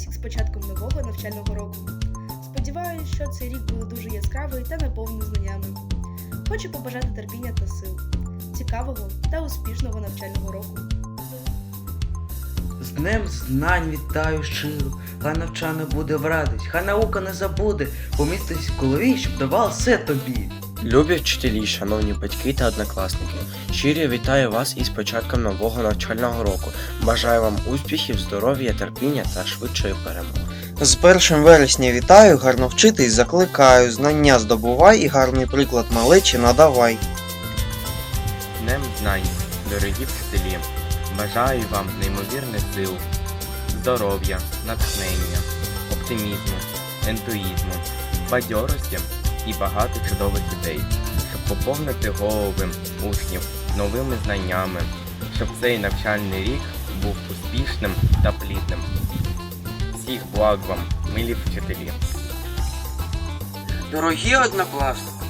всіх з початком нового навчального року. Сподіваюся, що цей рік буде дуже яскравий та наповнений знаннями. Хочу побажати терпіння та сил, цікавого та успішного навчального року. З Днем знань вітаю щиро, хай навчання буде в радість, хай наука не забуде, помістись в голові, щоб давала все тобі. Любі вчителі, шановні батьки та однокласники, щиро вітаю вас із початком нового навчального року. Бажаю вам успіхів, здоров'я, терпіння та швидшої перемоги. З 1 вересня вітаю, гарно вчитись, закликаю, знання здобувай і гарний приклад малечі надавай. Днем знань, дорогі вчителі, бажаю вам неймовірних сил, здоров'я, натхнення, оптимізму, ентуїзму, бадьорості і багато чудових дітей, щоб поповнити голови учнів новими знаннями, щоб цей навчальний рік був успішним та плідним. Всіх благ вам, милі вчителі! Дорогі однокласники,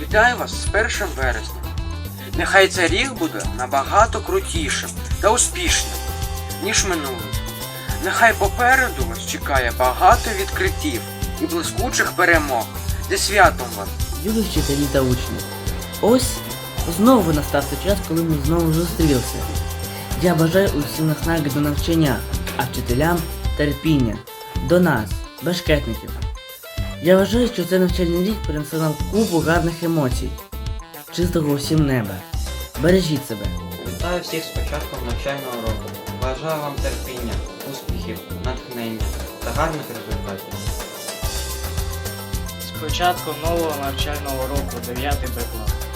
вітаю вас з 1 вересня. Нехай цей рік буде набагато крутішим та успішним, ніж минулий. Нехай попереду вас чекає багато відкриттів і блискучих перемог. Зі святом вас! Любі вчителі та учні. Ось знову настав той час, коли ми знову зустрілися. Я бажаю усім наснаги до навчання, а вчителям терпіння. До нас, бешкетників. Я вважаю, що цей навчальний рік принесе нам купу гарних емоцій. Чистого усім неба. Бережіть себе. Вітаю всіх з початком навчального року. Бажаю вам терпіння, успіхів, натхнення та гарних результатів. Початком нового навчального року 9 Б клас.